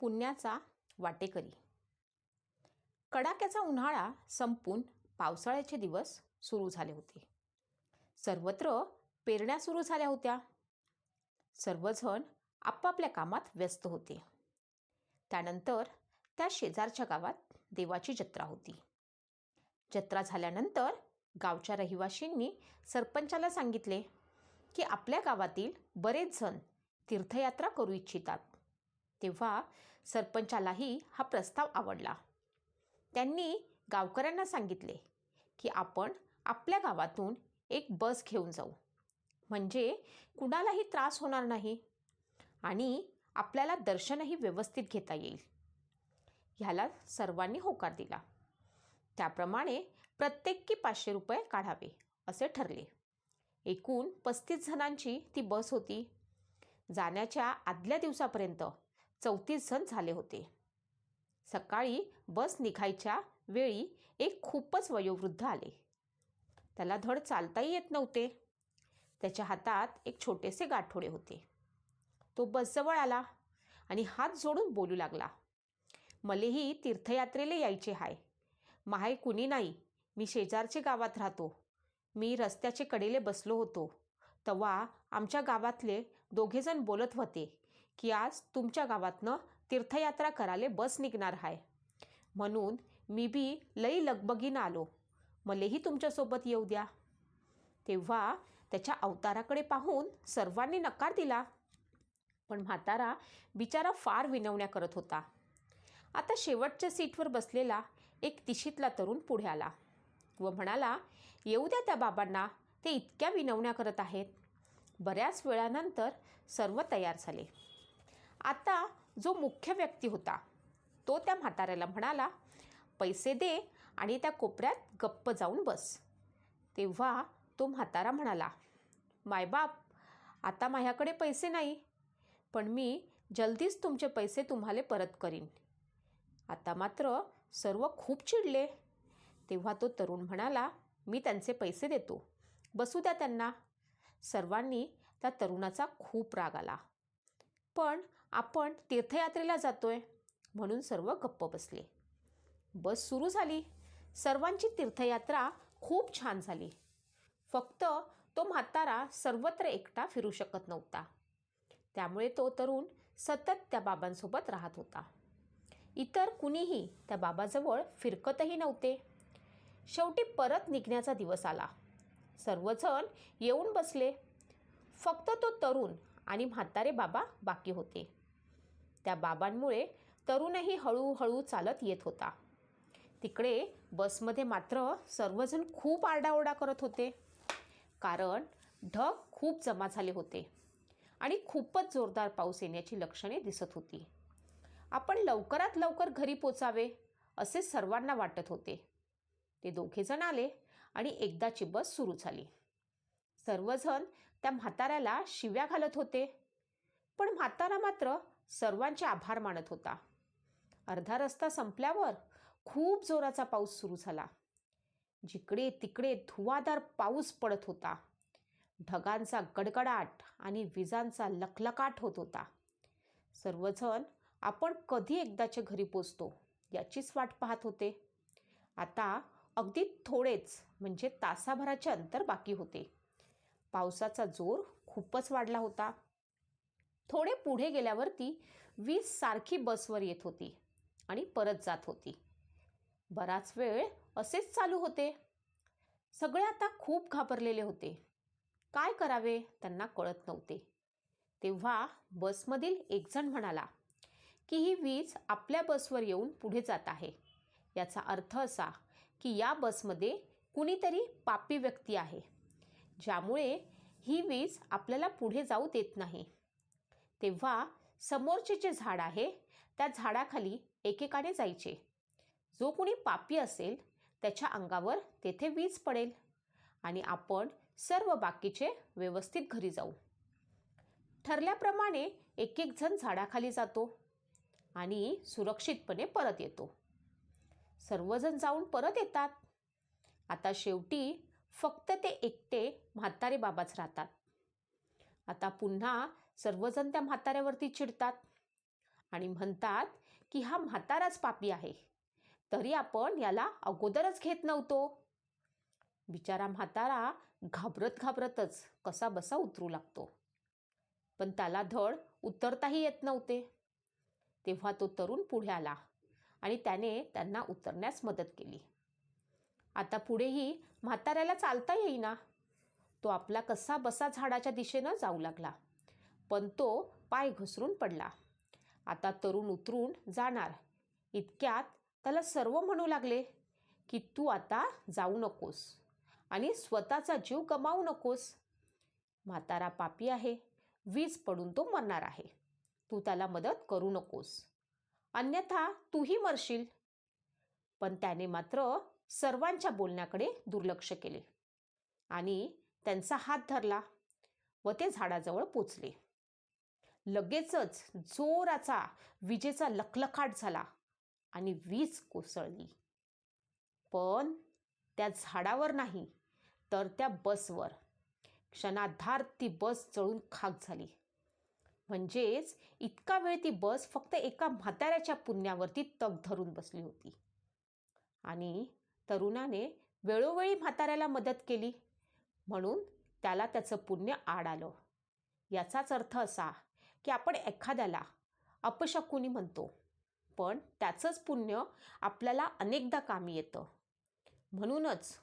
पुण्याचा वाटेकरी. कडाक्याचा उन्हाळा संपून पावसाळ्याचे दिवस सुरू झाले होते. सर्वत्र पेरण्या सुरू झाल्या होत्या. सर्वजण आपापल्या कामात व्यस्त होते. त्यानंतर त्या शेजारच्या गावात देवाची जत्रा होती. जत्रा झाल्यानंतर गावच्या रहिवाशींनी सरपंचाला सांगितले की आपल्या गावातील बरेच जण तीर्थयात्रा करू इच्छितात. तेव्हा सरपंचालाही हा प्रस्ताव आवडला. त्यांनी गावकऱ्यांना सांगितले की आपण आपल्या गावातून एक बस घेऊन जाऊ. म्हणजे कुणालाही त्रास होणार नाही आणि आपल्याला दर्शनही व्यवस्थित घेता येईल. ह्याला सर्वांनी होकार दिला. त्याप्रमाणे प्रत्येकी पाचशे रुपये काढावे असे ठरले. एकूण पस्तीस जणांची ती बस होती. जाण्याच्या आदल्या दिवसापर्यंत चौतीस जण झाले होते. सकाळी बस निघायच्या वेळी एक खूपच वयोवृद्ध आले. त्याला धड चालताही येत नव्हते. त्याच्या हातात एक छोटेसे गाठोडे होते. तो बसजवळ आला आणि हात जोडून बोलू लागला. मलेही तीर्थयात्रेला यायचे हाय. माहे कुणी नाही. मी शेजारचे गावात राहतो. मी रस्त्याचे कडेले बसलो होतो. तेव्हा आमच्या गावातले दोघेजण बोलत होते की आज तुमच्या गावातनं तीर्थयात्रा करायला बस निघणार आहे म्हणून मी बी लई लगबगीनं आलो. मलेही तुमच्यासोबत येऊ द्या. तेव्हा त्याच्या अवताराकडे पाहून सर्वांनी नकार दिला. पण म्हातारा बिचारा फार विनवण्या करत होता. आता शेवटच्या सीटवर बसलेला एक तिशीतला तरुण पुढे आला व म्हणाला येऊ द्या त्या बाबांना ते इतक्या विनवण्या करत आहेत. बऱ्याच वेळानंतर सर्व तयार झाले. आता जो मुख्य व्यक्ती होता तो त्या म्हाताऱ्याला म्हणाला पैसे दे आणि त्या कोपऱ्यात गप्प जाऊन बस. तेव्हा तो म्हातारा म्हणाला मायबाप आता माझ्याकडे पैसे नाही पण मी जल्दीच तुमचे पैसे तुम्हाला परत करीन. आता मात्र सर्व खूप चिडले. तेव्हा तो तरुण म्हणाला मी त्यांचे पैसे देतो बसू द्या त्यांना. सर्वांनी त्या तरुणाचा खूप राग आला. पण आपण तीर्थयात्रेला जातो आहे म्हणून सर्व गप्प बसले. बस सुरू झाली. सर्वांची तीर्थयात्रा खूप छान झाली. फक्त तो म्हातारा सर्वत्र एकटा फिरू शकत नव्हता. त्यामुळे तो तरुण सतत त्या बाबांसोबत राहत होता. इतर कुणीही त्या बाबाजवळ फिरकतही नव्हते. शेवटी परत निघण्याचा दिवस आला. सर्वजण येऊन बसले. फक्त तो तरुण आणि म्हातारे बाबा बाकी होते. त्या बाबांमुळे तरुणही हळूहळू चालत येत होता. तिकडे बसमध्ये मात्र सर्वजण खूप आरडाओरडा करत होते. कारण ढग खूप जमा झाले होते आणि खूपच जोरदार पाऊस येण्याची लक्षणे दिसत होती. आपण लवकरात लवकर घरी पोचावे असे सर्वांना वाटत होते. ते दोघेजण आले आणि एकदाची बस सुरू झाली. सर्वजण त्या म्हाताऱ्याला शिव्या घालत होते. पण म्हातारा मात्र सर्वांचे आभार मानत होता. अर्धा रस्ता संपल्यावर खूप जोराचा पाऊस सुरू झाला. जिकडे तिकडे धुवाधार पाऊस पडत होता. ढगांचा गडगडाट आणि विजांचा लखलकाट होत होता. सर्वजण आपण कधी एकदाच्या घरी पोचतो याचीच वाट पाहत होते. आता अगदी थोडेच म्हणजे तासाभराचे अंतर बाकी होते. पावसाचा जोर खूपच वाढला होता. थोडे पुढे गेल्यावरती वीज सारखी बसवर येत होती आणि परत जात होती. बराच वेळ असेच चालू होते. सगळे आता खूप घाबरलेले होते. काय करावे त्यांना कळत नव्हते. तेव्हा बसमधील एकजण म्हणाला की ही वीज आपल्या बसवर येऊन पुढे जात आहे. याचा अर्थ असा की या बसमध्ये कुणीतरी पापी व्यक्ती आहे. ज्यामुळे ही वीज आपल्याला पुढे जाऊ देत नाही. तेव्हा समोरचे जे झाड आहे त्या झाडाखाली एकेकाने जायचे. जो कोणी पापी असेल त्याच्या अंगावर तेथे वीज पडेल आणि आपण सर्व बाकीचे व्यवस्थित घरी जाऊ. ठरल्याप्रमाणे एक एक जण झाडाखाली जातो आणि सुरक्षितपणे परत येतो. सर्वजण जाऊन परत येतात. आता शेवटी फक्त ते एकटे म्हातारे बाबाच राहतात. आता पुन्हा सर्वजण त्या म्हाताऱ्यावरती चिडतात आणि म्हणतात की हा म्हाताराच पापी आहे. तरी आपण याला अगोदरच घेत नव्हतो. बिचारा म्हातारा घाबरत घाबरतच कसा बसा उतरू लागतो. पण त्याला धड उतरताही येत नव्हते. तेव्हा तो तरुण पुढे आला आणि त्याने त्यांना उतरण्यास मदत केली. आता पुढेही म्हाताऱ्याला चालता येईना. तो आपला कसा बसा झाडाच्या दिशेनं जाऊ लागला. पण तो पाय घसरून पडला. आता तरुण उतरून जाणार. इतक्यात त्याला सर्व म्हणू लागले की तू आता जाऊ नकोस आणि स्वतःचा जीव गमावू नकोस. म्हातारा पापी आहे. वीज पडून तो मरणार आहे. तू त्याला मदत करू नकोस. अन्यथा तूही मरशील. पण त्याने मात्र सर्वांच्या बोलण्याकडे दुर्लक्ष केले आणि त्यांचा हात धरला व ते झाडाजवळ पोचले. लगेचच जोराचा विजेचा लखलखाट झाला आणि वीज कोसळली. पण त्या झाडावर नाही तर त्या बसवर. क्षणाधार ती बस जळून खाक झाली. म्हणजेच इतका वेळ ती बस फक्त एका म्हाताऱ्याच्या पुण्यावरती तग धरून बसली होती. आणि तरुणाने वेळोवेळी म्हाताऱ्याला मदत केली. म्हणून त्याला त्याचं पुण्य आड आलं. याचाच अर्थ असा की आपण एखाद्याला अपशकुनी म्हणतो. पण त्याचंच पुण्य आपल्याला अनेकदा कामी येतं. म्हणूनच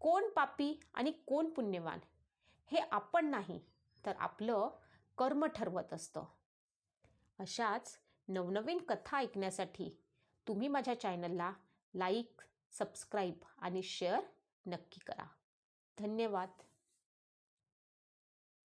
कोण पापी आणि कोण पुण्यवान हे आपण नाही तर आपलं कर्म ठरवत असतं. अशाच नवनवीन कथा ऐकण्यासाठी तुम्ही माझ्या चॅनलला लाईक सबस्क्राईब आणि शेअर नक्की करा. धन्यवाद.